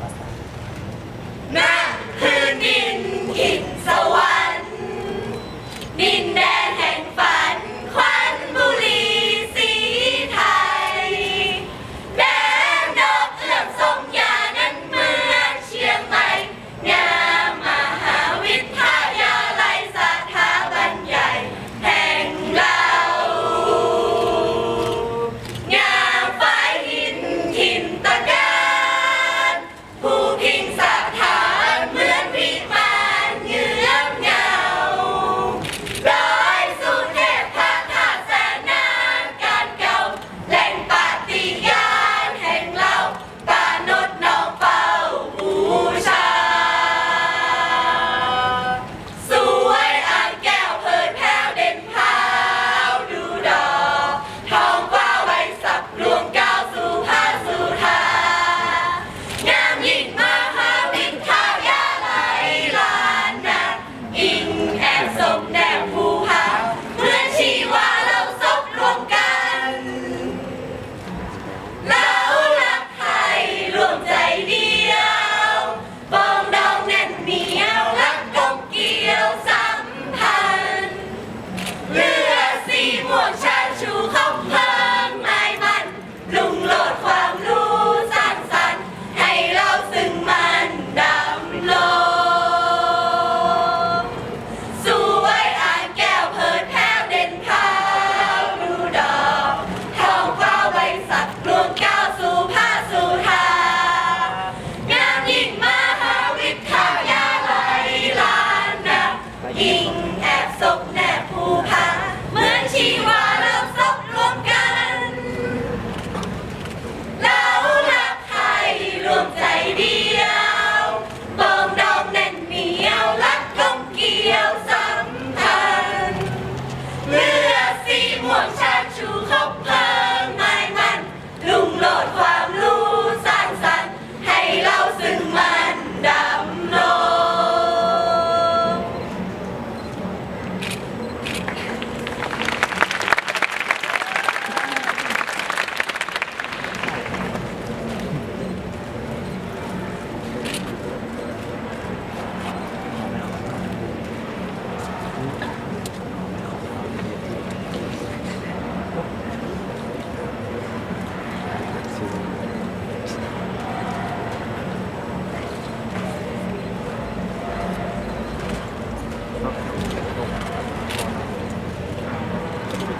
va.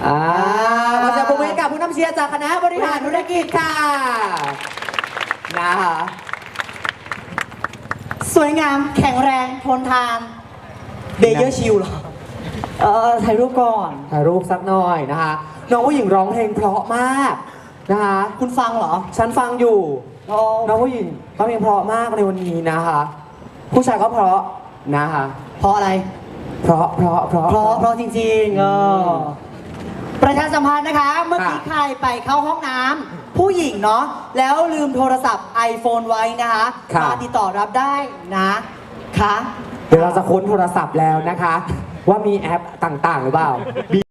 อ่าขอเสียงปมือใกับผู้นำเชียร์จากคณะบริหารธุรกิจค่ะ นะคะสวยงามแข็งแรงทนทานเบเยอร์ชิลหรอ เออถ่ายรูปก่อน ถ่ายรูปสักหน่อยนะคะ น้องผู้หญิงร้องเพลงเพราะมากนะคะ คุณฟังเหรอ ฉันฟังอยู่ น้องผู้หญิงร้องเพลงเพราะมากในวันนี้นะคะ ผู้ชายก็เพราะนะคะ เพราะอะไร เพราะเพราะเพราะเพราะเพราะจริงๆเออ ประชาสัมพันธ์นะคะ เมื่อกี้ใครไปเข้าห้องน้ำผู้หญิงเนาะแล้วลืมโทรศัพท์ iPhone ไว้นะคะมาติดต่อรับได้นะคะ เดี๋ยวเราจะค้นโทรศัพท์แล้วนะคะ ว่ามีแอปต่างๆ หรือเปล่า